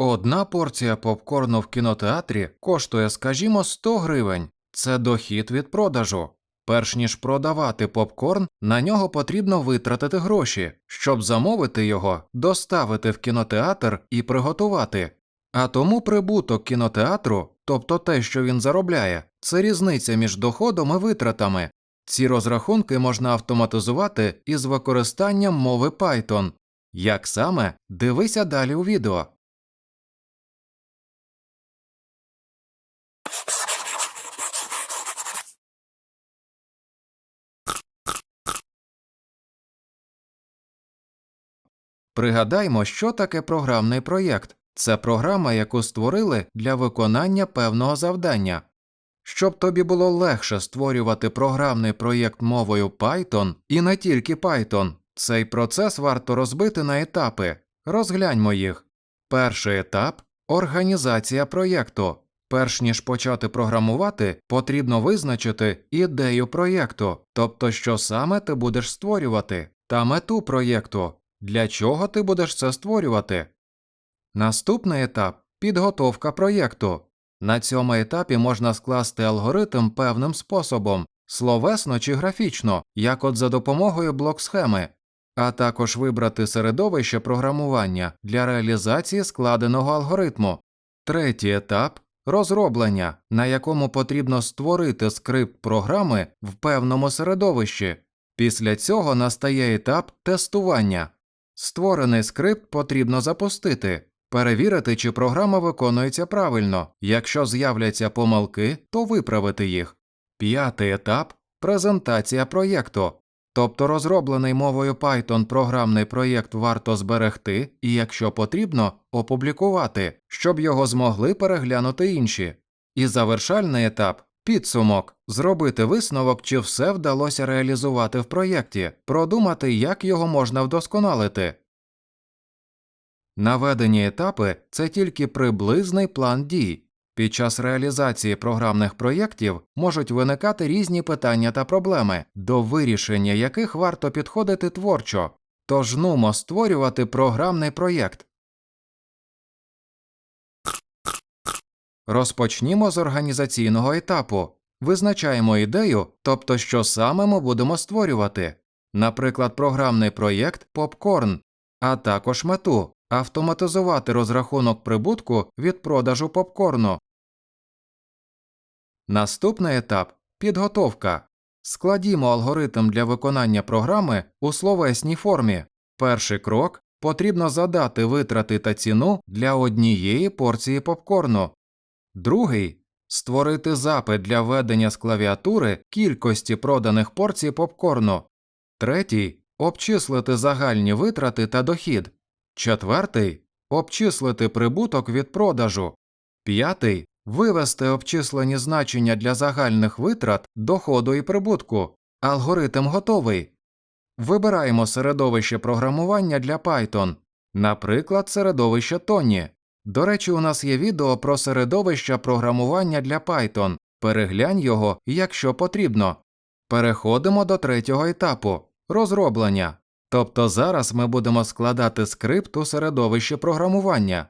Одна порція попкорну в кінотеатрі коштує, скажімо, 100 гривень. Це дохід від продажу. Перш ніж продавати попкорн, на нього потрібно витратити гроші, щоб замовити його, доставити в кінотеатр і приготувати. А тому прибуток кінотеатру, тобто те, що він заробляє, це різниця між доходом і витратами. Ці розрахунки можна автоматизувати із використанням мови Python. Як саме, дивися далі у відео. Пригадаймо, що таке програмний проєкт. Це програма, яку створили для виконання певного завдання. Щоб тобі було легше створювати програмний проєкт мовою Python і не тільки Python, цей процес варто розбити на етапи. Розгляньмо їх. Перший етап організація проєкту. Перш ніж почати програмувати, потрібно визначити ідею проєкту, тобто що саме ти будеш створювати, та мету проєкту, для чого ти будеш це створювати. Наступний етап підготовка проєкту. На цьому етапі можна скласти алгоритм певним способом, словесно чи графічно, як от за допомогою блок-схеми, а також вибрати середовище програмування для реалізації складеного алгоритму. Третій етап розроблення, на якому потрібно створити скрипт програми в певному середовищі. Після цього настає етап тестування. Створений скрипт потрібно запустити, перевірити, чи програма виконується правильно. Якщо з'являться помилки, то виправити їх. П'ятий етап презентація проєкту. Тобто розроблений мовою Python програмний проєкт варто зберегти і, якщо потрібно, опублікувати, щоб його змогли переглянути інші. І завершальний етап підсумок зробити висновок, чи все вдалося реалізувати в проєкті, продумати, як його можна вдосконалити. Наведені етапи це тільки приблизний план дій. Під час реалізації програмних проєктів можуть виникати різні питання та проблеми, до вирішення яких варто підходити творчо, тож нумо створювати програмний проєкт. Розпочнімо з організаційного етапу. Визначаємо ідею, тобто що саме ми будемо створювати, наприклад, програмний проєкт Popcorn, а також мету автоматизувати розрахунок прибутку від продажу попкорну. Наступний етап підготовка. Складімо алгоритм для виконання програми у словесній формі. Перший крок потрібно задати витрати та ціну для однієї порції попкорну. Другий створити запит для введення з клавіатури кількості проданих порцій попкорну. Третій обчислити загальні витрати та дохід. Четвертий обчислити прибуток від продажу. П'ятий вивести обчислені значення для загальних витрат, доходу і прибутку. Алгоритм готовий. Вибираємо середовище програмування для Python, наприклад, середовище Tony. До речі, у нас є відео про середовище програмування для Python. Переглянь його, якщо потрібно. Переходимо до третього етапу розроблення. Тобто зараз ми будемо складати скрипт у середовище програмування.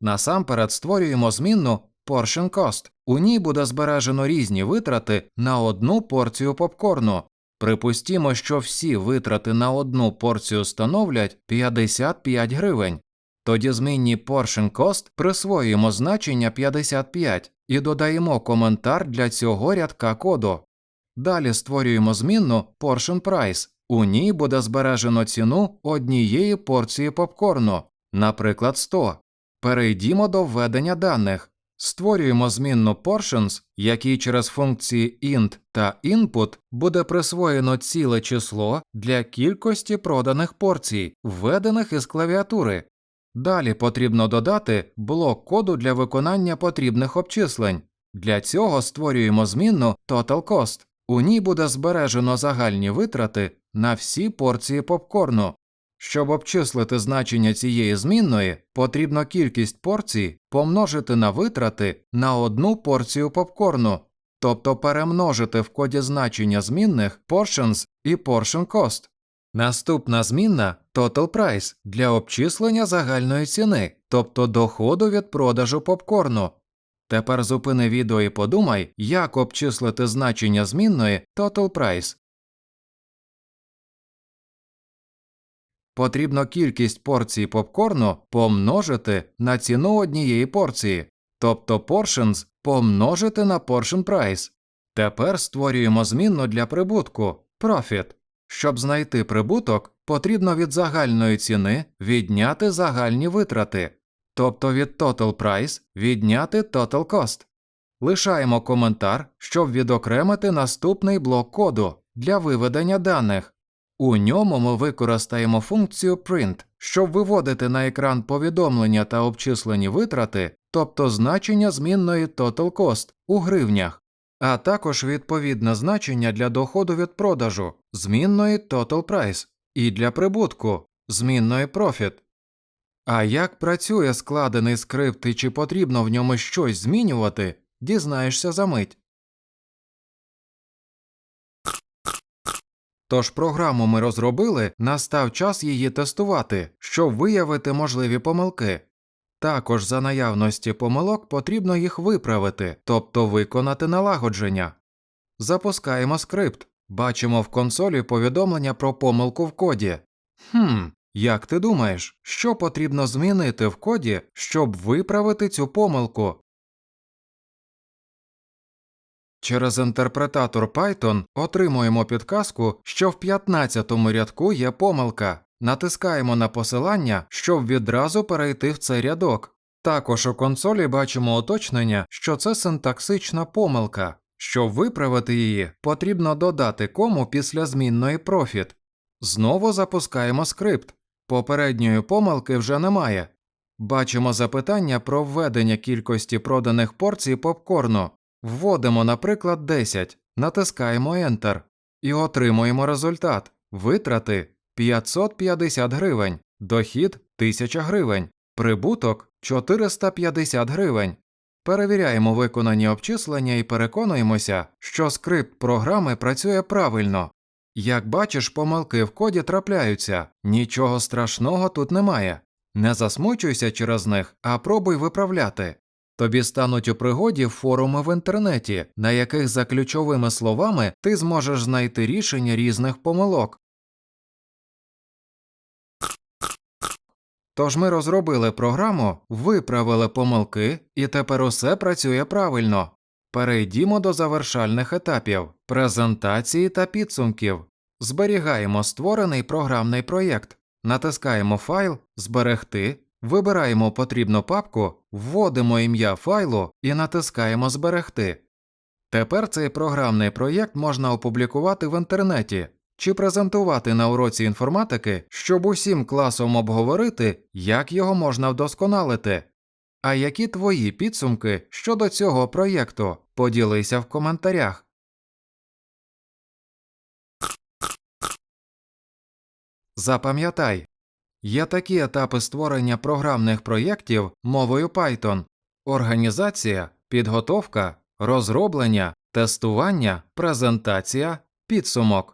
Насамперед створюємо змінну Portion Cost. У ній буде збережено різні витрати на одну порцію попкорну. Припустімо, що всі витрати на одну порцію становлять 55 гривень. Тоді змінній Portion Cost присвоюємо значення 55 і додаємо коментар для цього рядка коду. Далі створюємо змінну Portion Price. У ній буде збережено ціну однієї порції попкорну, наприклад, 100. Перейдімо до введення даних. Створюємо змінну portions, якій через функції int та input буде присвоєно ціле число для кількості проданих порцій, введених із клавіатури. Далі потрібно додати блок коду для виконання потрібних обчислень. Для цього створюємо змінну total cost. У ній буде збережено загальні витрати на всі порції попкорну. Щоб обчислити значення цієї змінної, потрібно кількість порцій помножити на витрати на одну порцію попкорну, тобто перемножити в коді значення змінних portions і portion cost. Наступна змінна Total Price для обчислення загальної ціни, тобто доходу від продажу попкорну. Тепер зупини відео і подумай, як обчислити значення змінної Total Price. Потрібно кількість порцій попкорну помножити на ціну однієї порції, тобто portions помножити на portion price. Тепер створюємо змінну для прибутку profit. Щоб знайти прибуток, потрібно від загальної ціни відняти загальні витрати, тобто від total price відняти total cost. Лишаємо коментар, щоб відокремити наступний блок коду для виведення даних. У ньому ми використаємо функцію print, щоб виводити на екран повідомлення та обчислені витрати, тобто значення змінної total cost у гривнях, а також відповідне значення для доходу від продажу змінної total price і для прибутку змінної profit. А як працює складений скрипт і чи потрібно в ньому щось змінювати, дізнаєшся за мить. Тож програму ми розробили, настав час її тестувати, щоб виявити можливі помилки. Також за наявності помилок потрібно їх виправити, тобто виконати налагодження. Запускаємо скрипт. Бачимо в консолі повідомлення про помилку в коді. Хм, як ти думаєш, що потрібно змінити в коді, щоб виправити цю помилку? Через інтерпретатор Python отримуємо підказку, що в 15-му рядку є помилка. Натискаємо на посилання, щоб відразу перейти в цей рядок. Також у консолі бачимо уточнення, що це синтаксична помилка. Щоб виправити її, потрібно додати кому після змінної profit. Знову запускаємо скрипт. Попередньої помилки вже немає. Бачимо запитання про введення кількості проданих порцій попкорну. Вводимо, наприклад, 10, натискаємо Enter і отримуємо результат. Витрати 550 гривень, дохід 1000 гривень, прибуток 450 гривень. Перевіряємо виконані обчислення і переконуємося, що скрипт програми працює правильно. Як бачиш, помилки в коді трапляються, нічого страшного тут немає. Не засмучуйся через них, а пробуй виправляти. Тобі стануть у пригоді форуми в інтернеті, на яких за ключовими словами ти зможеш знайти рішення різних помилок. Тож ми розробили програму, виправили помилки, і тепер усе працює правильно. Перейдімо до завершальних етапів презентації та підсумків. Зберігаємо створений програмний проєкт, натискаємо Файл, Зберегти, вибираємо потрібну папку, вводимо ім'я файлу і натискаємо Зберегти. Тепер цей програмний проєкт можна опублікувати в інтернеті чи презентувати на уроці інформатики, щоб усім класом обговорити, як його можна вдосконалити. А які твої підсумки щодо цього проєкту? Поділися в коментарях. Запам'ятай, є такі етапи створення програмних проєктів мовою Python організація, підготовка, розроблення, тестування, презентація, підсумок.